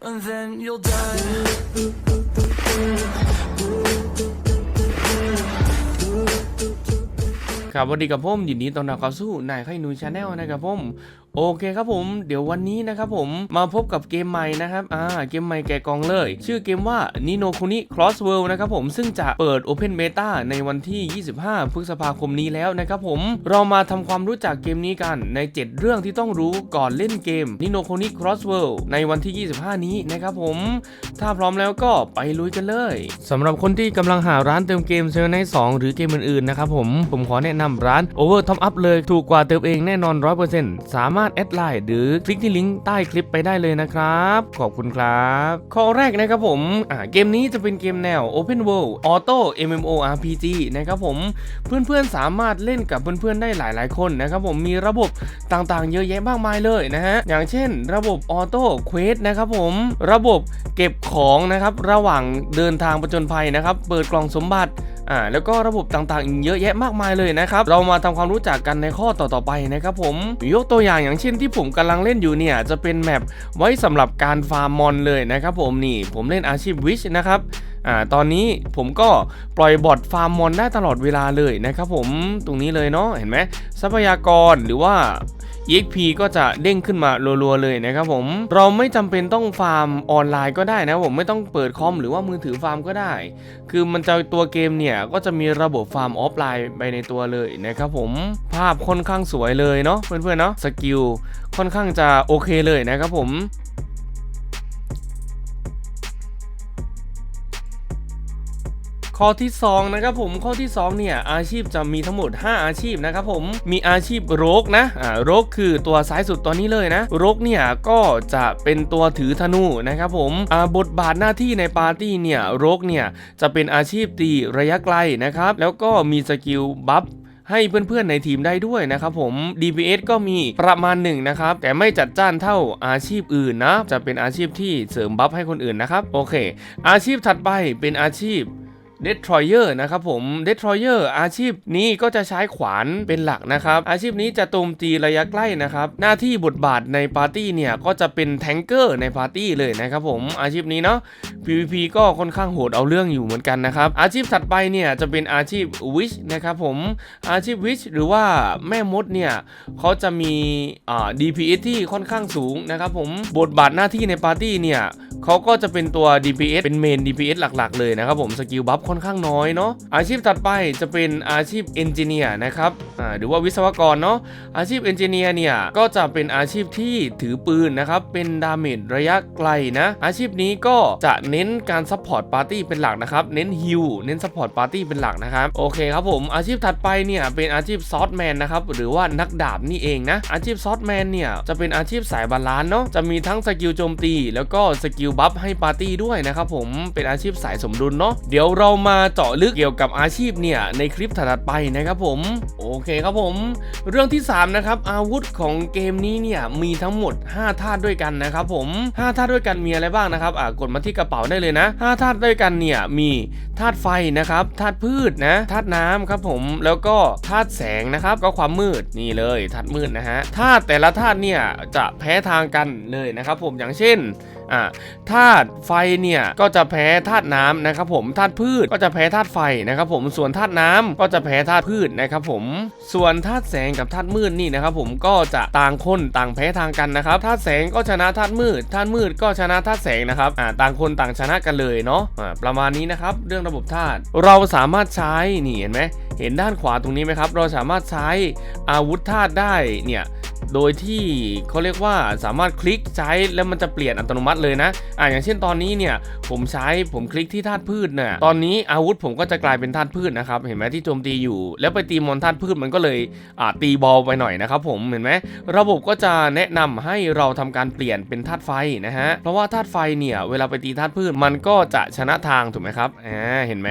and then you'll die. ครับสวัสดีกับผมยินดีต้อนรับเข้าสู่นายไข่นูชาแนลนะครับผมโอเคครับผม เดี๋ยววันนี้นะครับผมมาพบกับเกมใหม่นะครับอ่าเกมใหม่แกกองเลย ชื่อเกมว่า Nino Kuni Cross World นะครับผมซึ่งจะเปิด Open Beta ในวันที่ 25 พฤษภาคมนี้แล้วนะครับผมเรามาทำความรู้จักเกมนี้กันใน 7 เรื่องที่ต้องรู้ก่อนเล่นเกม Nino Kuni Cross World ในวันที่ 25 นี้นะครับผม ถ้าพร้อมแล้วก็ไปลุยกันเลยสำหรับคนที่กำลังหาร้านเติมเกมเซลไน2หรือเกมอื่นๆนะครับผมผมขอแนะนำร้าน Over Top Up เลยถูกกว่าเติมเองแน่นอน 100%สามารถแอดไลน์หรือคลิกที่ลิงก์ใต้คลิปไปได้เลยนะครับ ขอบคุณครับ ข้อแรกนะครับผมอ่าเกมนี้จะเป็นเกมแนว Open World Auto MMORPG นะครับผมเพื่อนๆสามารถเล่นกับเพื่อนๆได้หลายๆคนนะครับผมมีระบบต่างๆ เยอะแยะมากมายเลยนะฮะอย่างเช่น ระบบ Auto Quest นะครับผมระบบเก็บของนะครับระหว่างเดินทางประจนภัยนะครับ เปิดกล่องสมบัติ อ่าแล้วก็ระบบต่างๆอีกเยอะแยะมากมายเลยนะครับ เรามาทำความรู้จักกันในข้อต่อๆไปนะครับผมยกตัวอย่างอย่างเช่นที่ผมกำลังเล่นอยู่เนี่ยจะเป็นแมปไว้สำหรับการฟาร์มมอนเลยนะครับผมนี่ผมเล่นอาชีพวิชนะครับอ่าตอนนี้ผมก็ปล่อยบอทฟาร์มมอนได้ตลอดเวลาเลยนะครับผมตรงนี้เลยเนาะเห็นไหมทรัพยากรหรือว่า EXP ก็จะเด้งขึ้นมารัวๆเลยนะครับผม เราไม่จำเป็นต้องฟาร์มออนไลน์ก็ได้นะผมไม่ต้องเปิดคอมหรือว่ามือถือฟาร์มก็ได้ คือมันจะตัวเกมเนี่ยก็จะมีระบบฟาร์มออฟไลน์ไปในตัวเลยนะครับผม ภาพค่อนข้างสวยเลยเนาะเพื่อนๆเนาะสกิลค่อนข้างจะโอเคเลยนะครับผม ข้อที่2นะครับผมข้อที่2เนี่ยอาชีพจะมีทั้งหมด 5 อาชีพนะครับผมมีอาชีพโรกนะอ่าโรกคือตัวซ้ายสุดตัวนี้เลยนะโรกเนี่ยก็จะเป็นตัวถือธนูนะครับผมอ่าบทบาทหน้าที่ในปาร์ตี้เนี่ยโรกเนี่ยจะเป็นอาชีพตีระยะไกลนะครับแล้วก็มีสกิลบัฟให้เพื่อนๆในทีมได้ด้วยนะครับผม DPS ก็มีประมาณหนึ่งนะครับ แต่ไม่จัดจ้านเท่าอาชีพอื่นนะ จะเป็นอาชีพที่เสริมบัฟให้คนอื่นนะครับ โอเค อาชีพถัดไปเป็นอาชีพ Destroyer นะครับผม Destroyer อาชีพนี้ก็จะใช้ขวานเป็นหลักนะครับ อาชีพนี้จะโจมตีระยะใกล้นะครับ หน้าที่บทบาทในปาร์ตี้เนี่ย ก็จะเป็นแทงเกอร์ในปาร์ตี้เลยนะครับผมอาชีพนี้เนาะ PVP ก็ค่อนข้างโหดเอาเรื่องอยู่เหมือนกันนะครับ อาชีพถัดไปเนี่ยจะเป็นอาชีพ Witch นะครับผมอาชีพ Witch หรือว่าแม่มดเนี่ยเขาจะมีอ่า DPS ที่ค่อนข้างสูงนะครับผมบทบาทหน้าที่ในปาร์ตี้เนี่ย เขาก็จะเป็นตัว DPS เป็นเมน DPS หลักๆ เลยนะครับผมสกิลบัฟค่อนข้างน้อยเนาะอาชีพถัดไปจะเป็นอาชีพเอนจิเนียร์นะครับอ่าหรือว่าวิศวกรเนาะอาชีพเอนจิเนียร์เนี่ยก็จะเป็นอาชีพที่ถือปืนนะครับเป็นดาเมจระยะไกลนะ อาชีพนี้ก็จะเน้นการซัพพอร์ตปาร์ตี้เป็นหลักนะครับเน้นฮิลเน้นซัพพอร์ตปาร์ตี้เป็นหลักนะครับโอเคครับผมอาชีพถัดไปเนี่ยเป็นอาชีพซอสแมนนะครับหรือว่านักดาบนี่เองนะอาชีพซอสแมนเนี่ยจะเป็นอาชีพสายบาลานซ์เนาะจะมีทั้งสกิลโจมตี แล้วก็สกิลบัฟให้ปาร์ตี้ด้วยนะครับผมเป็นอาชีพสายสมดุลเนาะเดี๋ยวเรามาเจาะลึกเกี่ยวกับอาชีพเนี่ยในคลิปถัดไปนะครับผมโอเคครับผม เรื่องที่ 3 นะครับ อาวุธของเกมนี้เนี่ยมีทั้งหมด 5 ธาตุด้วยกันนะครับผม5ธาตุด้วยกันมีอะไรบ้างนะครับอ่ากดมาที่กระเป๋าได้เลยนะ5ธาตุด้วยกันเนี่ยมีธาตุไฟนะครับธาตุพืชนะธาตุน้ำครับผมแล้วก็ธาตุแสงนะครับก็ความมืดนี่เลยธาตุมืดนะฮะธาตุแต่ละธาตุเนี่ยจะแพ้ทางกันเลยนะครับผมอย่างเช่น อ่าธาตุไฟเนี่ยก็จะแพ้ธาตุน้ำนะครับผมธาตุพืชก็จะแพ้ธาตุไฟนะครับผมส่วนธาตุน้ำก็จะแพ้ธาตุพืชนะครับผมส่วนธาตุแสงกับธาตุมืดนี่นะครับผมก็จะต่างคนต่างแพ้ทางกันนะครับธาตุแสงก็ชนะธาตุมืดธาตุมืดก็ชนะธาตุแสงนะครับอ่าต่างคนต่างชนะกันเลยเนาะอ่าประมาณนี้นะครับเรื่องระบบธาตุเราสามารถใช้นี่เห็นไหมเห็นด้านขวาตรงนี้ไหมครับ เราสามารถใช้อาวุธธาตุได้เนี่ย โดยที่เขาเรียกว่าสามารถคลิกใช้แล้วมันจะเปลี่ยนอัตโนมัติเลยนะอ่าอย่างเช่นตอนนี้เนี่ยผมใช้ผมคลิกที่ธาตุพืชเนี่ยตอนนี้อาวุธผมก็จะกลายเป็นธาตุพืชนะครับเห็นไหมที่โจมตีอยู่ แล้วไปตีมอนธาตุพืชมันก็เลยอ่าตีบอลไปหน่อยนะครับผมเห็นไหมระบบก็จะแนะนำให้เราทำการเปลี่ยนเป็นธาตุไฟนะฮะเพราะว่าธาตุไฟเนี่ยเวลาไปตีธาตุพืชมันก็จะชนะทางถูกไหมครับอ่าเห็นไหม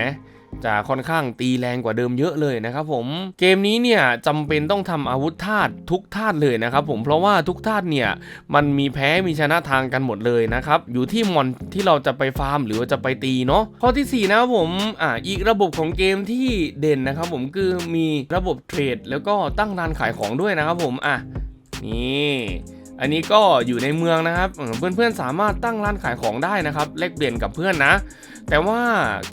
จะค่อนข้างตีแรงกว่าเดิมเยอะเลยนะครับผมเกมนี้เนี่ยจำเป็นต้องทำอาวุธธาตุทุกธาตุเลยนะครับผมเพราะว่าทุกธาตุเนี่ยมันมีแพ้มีชนะทางกันหมดเลยนะครับอยู่ที่มอนที่เราจะไปฟาร์มหรือว่าจะไปตีเนาะข้อทีสี่4 นะครับผมอ่าอีกระบบของเกมที่เด่นนะครับผมคือมีระบบเทรดแล้วก็ตั้งร้านขายของด้วยนะครับผมอะนี่ อันนี้ก็อยู่ในเมืองนะครับเพื่อนๆสามารถตั้งร้านขายของได้นะครับแลกเปลี่ยนกับเพื่อนนะ แต่ว่า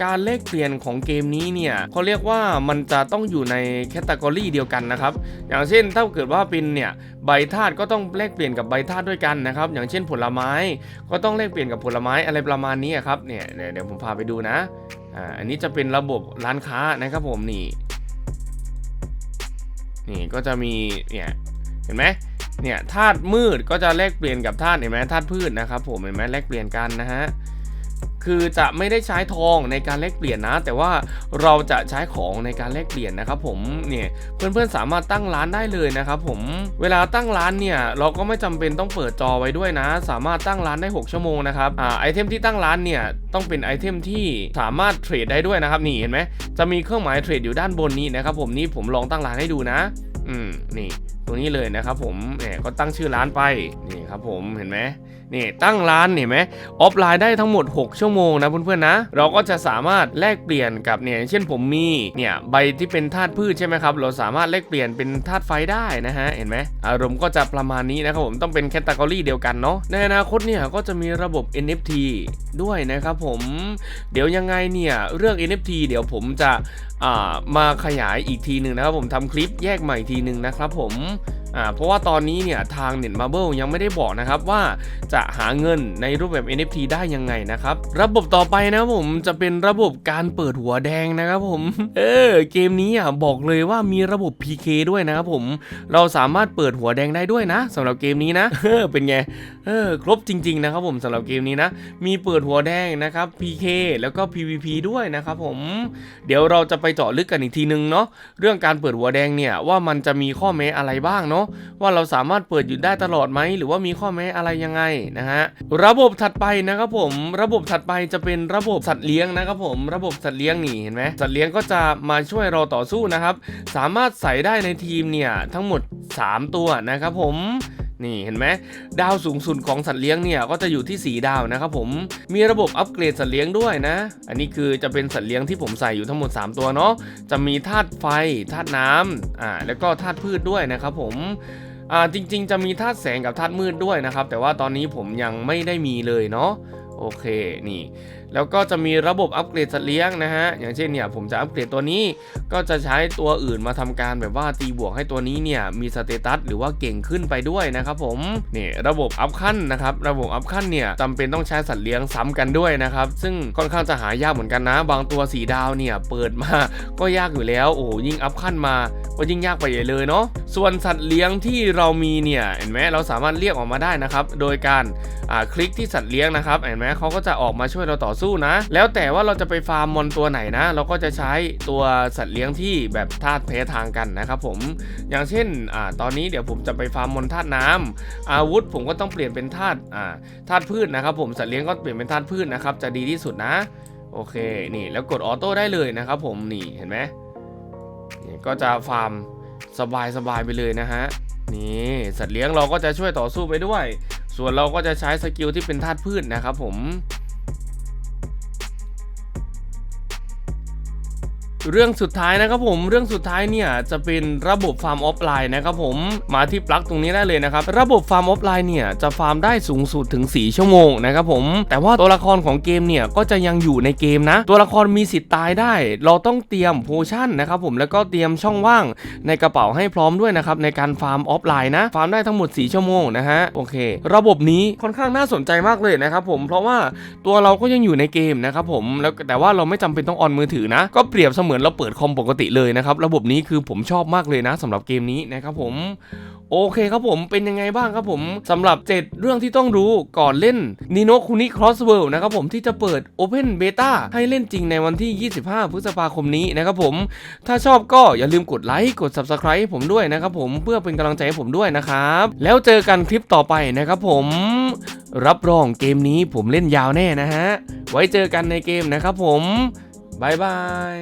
การแลกเปลี่ยนของเกมนี้เนี่ยเขาเรียกว่ามันจะต้องอยู่ในแคตตากรีเดียวกันนะครับอย่างเช่นถ้าเกิดว่าเป็นเนี่ยใบธาตุก็ต้องแลกเปลี่ยนกับใบธาตุด้วยกันนะครับอย่างเช่นผลไม้ก็ต้องแลกเปลี่ยนกับผลไม้อะไรประมาณนี้ครับเนี่ยเดี๋ยวเดี๋ยวผมพาไปดูนะอ่าอันนี้จะเป็นระบบร้านค้านะครับผมนี่นี่ก็จะมีเนี่ยเห็นไหม เนี่ยธาตุมืดก็จะแลกเปลี่ยนกับธาตุเห็นไหมธาตุพืชนะครับผมเห็นไหมแลกเปลี่ยนกันนะฮะคือจะไม่ได้ใช้ทองในการแลกเปลี่ยนนะ แต่ว่าเราจะใช้ของในการแลกเปลี่ยนนะครับผมเนี่ยเพื่อนๆสามารถตั้งร้านได้เลยนะครับผมเวลาตั้งร้านเนี่ยเราก็ไม่จำเป็นต้องเปิดจอไว้ด้วยนะ สามารถตั้งร้านได้ 6 ชั่วโมงนะครับอ่าไอเทมที่ตั้งร้านเนี่ยต้องเป็นไอเทมที่สามารถเทรดได้ด้วยนะครับนี่เห็นไหมจะมีเครื่องหมายเทรดอยู่ด้านบนนี้นะครับผมนี่ผมลองตั้งร้านให้ดูนะ อืมนี่ตัวนี้เลยนะครับผมเนี่ยก็ตั้งชื่อร้านไปนี่ครับผมเห็นไหม นี่ตั้งร้านเห็นไหมออฟไลน์ได้ทั้งหมด 6 ชั่วโมงนะเพื่อนๆนะ เราก็จะสามารถแลกเปลี่ยนกับเนี่ยเช่นผมมีเนี่ยใบที่เป็นธาตุพืชใช่ไหมครับเราสามารถแลกเปลี่ยนเป็นธาตุไฟได้นะฮะเห็นไหมอารมณ์ก็จะประมาณนี้นะครับผมต้องเป็นแคตตากรีเดียวกันเนาะในอนาคตเนี่ยก็จะมีระบบ NFT ด้วยนะครับผมเดี๋ยวยังไงเนี่ยเรื่อง NFT เดี๋ยวผมจะามาขยายอีกทีหนึ่งนะครับผมทำคลิปแยกใหม่ทีหนึ่งนะครับผม อ่าเพราะว่าตอนนี้เนี่ยทาง Net Marble ยังไม่ได้บอกนะครับว่าจะหาเงินในรูปแบบ NFT ได้ยังไงนะครับระบบต่อไปนะผมจะเป็นระบบการเปิดหัวแดงนะครับผมเออเกมนี้อะบอกเลยว่ามีระบบ PK ด้วยนะครับผมเราสามารถเปิดหัวแดงได้ด้วยนะสำหรับเกมนี้นะเออเป็นไงเออครบจริง ๆ นะครับผมสำหรับเกมนี้นะ มีเปิดหัวแดงนะครับ PK แล้วก็ PVP ด้วยนะครับผมเดี๋ยวเราจะไปเจาะลึกกันอีกทีนึงเนาะเรื่องการเปิดหัวแดงเนี่ยว่ามันจะมีข้อแม้อะไรบ้างเนาะว่าเราสามารถเปิดอยู่ได้ตลอดไหมหรือว่ามีข้อแม้อะไรยังไงนะฮะระบบถัดไปนะครับผม ระบบถัดไปจะเป็นระบบสัตว์เลี้ยงนะครับผม ระบบสัตว์เลี้ยงนี่เห็นไหมสัตว์เลี้ยงก็จะมาช่วยเราต่อสู้นะครับ สามารถใส่ได้ในทีมเนี่ยทั้งหมด 3 ตัวนะครับผม นี่เห็นไหมดาวสูงสุดของสัตว์เลี้ยงเนี่ยก็จะอยู่ที่ 4 ดาวนะครับผมมีระบบอัปเกรดสัตว์เลี้ยงด้วยนะ อันนี้คือจะเป็นสัตว์เลี้ยงที่ผมใส่อยู่ทั้งหมด 3 ตัวเนาะจะมีธาตุไฟธาตุน้ำอ่าแล้วก็ธาตุพืชด้วยนะครับผมอ่าจริงๆ จะมีธาตุแสงกับธาตุมืดด้วยนะครับแต่ว่าตอนนี้ผมยังไม่ได้มีเลยเนาะ โอเคนี่ แล้วก็จะมีระบบอัปเกรดสัตว์เลี้ยงนะฮะ อย่างเช่นเนี่ยผมจะอัปเกรดตัวนี้ก็จะใช้ตัวอื่นมาทำการแบบว่าตีบวกให้ตัวนี้เนี่ยมีสเตตัสหรือว่าเก่งขึ้นไปด้วยนะครับผมนี่ระบบอัพขั้นนะครับระบบอัพขั้นเนี่ยจำเป็นต้องใช้สัตว์เลี้ยงซ้ำกันด้วยนะครับ ซึ่งค่อนข้างจะหายากเหมือนกันนะ บางตัวสีดาวเนี่ยเปิดมาก็ยากอยู่แล้วโอ้ยิ่งอัพขั้นมา ก็ยิ่งยากไปใหญ่เลยเนาะส่วนสัตว์เลี้ยงที่เรามีเนี่ยเห็นไหมเราสามารถเรียกออกมาได้นะครับโดยการคลิกที่สัตว์เลี้ยงนะครับเห็นไหมเขาก็จะออกมาช่วยเราต่อสู้นะ แล้วแต่ว่าเราจะไปฟาร์มมอนตัวไหนนะ เราก็จะใช้ตัวสัตว์เลี้ยงที่แบบธาตุแพ้ทางกันนะครับผมอย่างเช่นอตอนนี้เดี๋ยวผมจะไปฟาร์มมอนธาตุน้ำอาวุธผมก็ต้องเปลี่ยนเป็นธาตุธาตุพืชนะครับผมสัตว์เลี้ยงก็เปลี่ยนเป็นธาตุพืชนะครับจะดีที่สุดนะ โอเคนี่แล้วกดออโต้ได้เลยนะครับผมนี่เห็นไหม ก็จะฟาร์มสบายสบายๆไปเลยนะฮะ นี่สัตว์เลี้ยงเราก็จะช่วยต่อสู้ไปด้วย ส่วนเราก็จะใช้สกิลที่เป็นธาตุพืชนะครับผม เรื่องสุดท้ายนะครับผมเรื่องสุดท้ายเนี่ยจะเป็นระบบฟาร์มออฟไลน์นะครับผมมาที่ปลั๊กตรงนี้ได้เลยนะครับระบบฟาร์มออฟไลน์เนี่ยจะฟาร์มได้สูงสุดถึง 4 ชั่วโมงนะครับผมแต่ว่าตัวละครของเกมเนี่ยก็จะยังอยู่ในเกมนะ ตัวละครมีสิทธิ์ตายได้ เราต้องเตรียมโพชั่นนะครับผมแล้วก็เตรียมช่องว่างในกระเป๋าให้พร้อมด้วยนะครับในการฟาร์มออฟไลน์นะฟาร์มได้ทั้งหมด 4 ชั่วโมงนะฮะโอเค ระบบนี้ค่อนข้างน่าสนใจมากเลยนะครับผมเพราะว่าตัวเราก็ยังอยู่ในเกมนะครับผมแล้วแต่ว่าเราไม่จำเป็นต้องออนมือถือนะ ก็เปรียบเสมือนเราเปิดคอมปกติเลยนะครับ ระบบนี้คือผมชอบมากเลยนะสำหรับเกมนี้นะครับผมโอเคครับผมเป็นยังไงบ้างครับผมสำหรับ 7 เรื่องที่ต้องรู้ก่อนเล่น Nino Kuni Cross World นะครับผมที่จะเปิด Open Beta ให้เล่นจริงในวันที่ 25 พฤษภาคมนี้นะครับผม ถ้าชอบก็อย่าลืมกดไลค์กด Subscribe ให้ผมด้วยนะครับผมเพื่อเป็นกำลังใจให้ผมด้วยนะครับ แล้วเจอกันคลิปต่อไปนะครับผม รับรองเกมนี้ผมเล่นยาวแน่นะฮะ ไว้เจอกันในเกมนะครับผมบายบาย